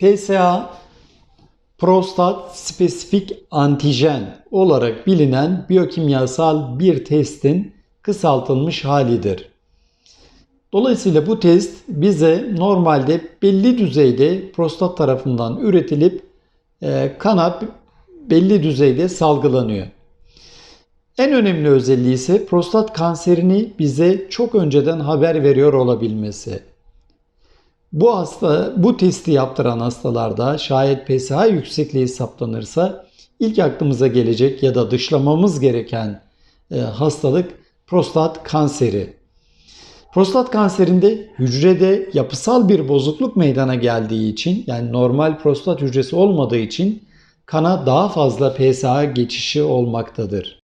PSA prostat spesifik antijen olarak bilinen biyokimyasal bir testin kısaltılmış halidir. Dolayısıyla bu test bize normalde belli düzeyde prostat tarafından üretilip e, kana belli düzeyde salgılanıyor. En önemli özelliği ise prostat kanserini bize çok önceden haber veriyor olabilmesi. Bu hasta bu testi yaptıran hastalarda şayet PSA yüksekliği saptanırsa ilk aklımıza gelecek ya da dışlamamız gereken e, hastalık prostat kanseri. Prostat kanserinde hücrede yapısal bir bozukluk meydana geldiği için yani normal prostat hücresi olmadığı için kana daha fazla PSA geçişi olmaktadır.